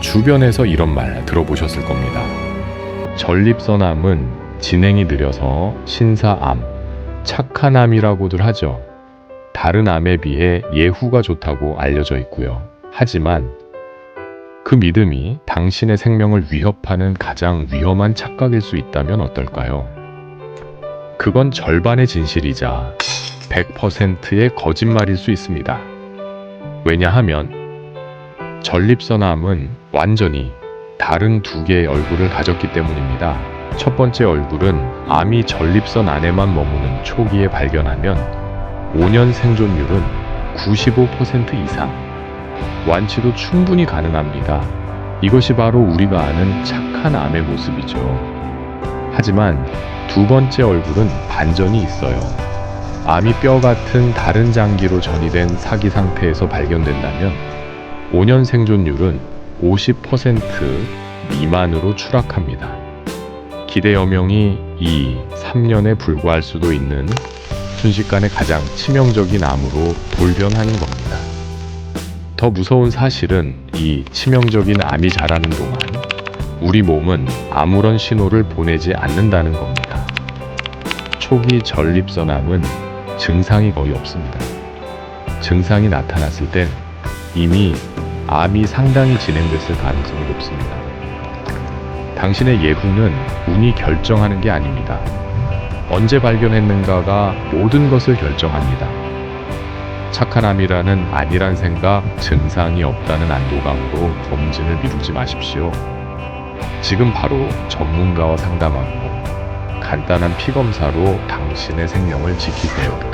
주변에서 이런 말 들어보셨을 겁니다. 전립선암은 진행이 느려서 신사암, 착한 암이라고들 하죠. 다른 암에 비해 예후가 좋다고 알려져 있고요. 하지만 그 믿음이 당신의 생명을 위협하는 가장 위험한 착각일 수 있다면 어떨까요? 그건 절반의 진실이자 100%의 거짓말일 수 있습니다. 왜냐하면 전립선암은 완전히 다른 두 개의 얼굴을 가졌기 때문입니다. 첫 번째 얼굴은 암이 전립선 안에만 머무는 초기에 발견하면 5년 생존율은 95% 이상, 완치도 충분히 가능합니다. 이것이 바로 우리가 아는 착한 암의 모습이죠. 하지만 두 번째 얼굴은 반전이 있어요. 암이 뼈 같은 다른 장기로 전이된 사기 상태에서 발견된다면 5년 생존율은 50% 미만으로 추락합니다. 기대 여명이 2, 3년에 불과할 수도 있는 순식간에 가장 치명적인 암으로 돌변하는 겁니다. 더 무서운 사실은 이 치명적인 암이 자라는 동안 우리 몸은 아무런 신호를 보내지 않는다는 겁니다. 초기 전립선암은 증상이 거의 없습니다. 증상이 나타났을 땐 이미 암이 상당히 진행됐을 가능성이 높습니다. 당신의 예후는 운이 결정하는 게 아닙니다. 언제 발견했는가가 모든 것을 결정합니다. 착한 암이라는 아니란 생각, 증상이 없다는 안도감으로 검진을 미루지 마십시오. 지금 바로 전문가와 상담하고 간단한 피 검사로 당신의 생명을 지키세요.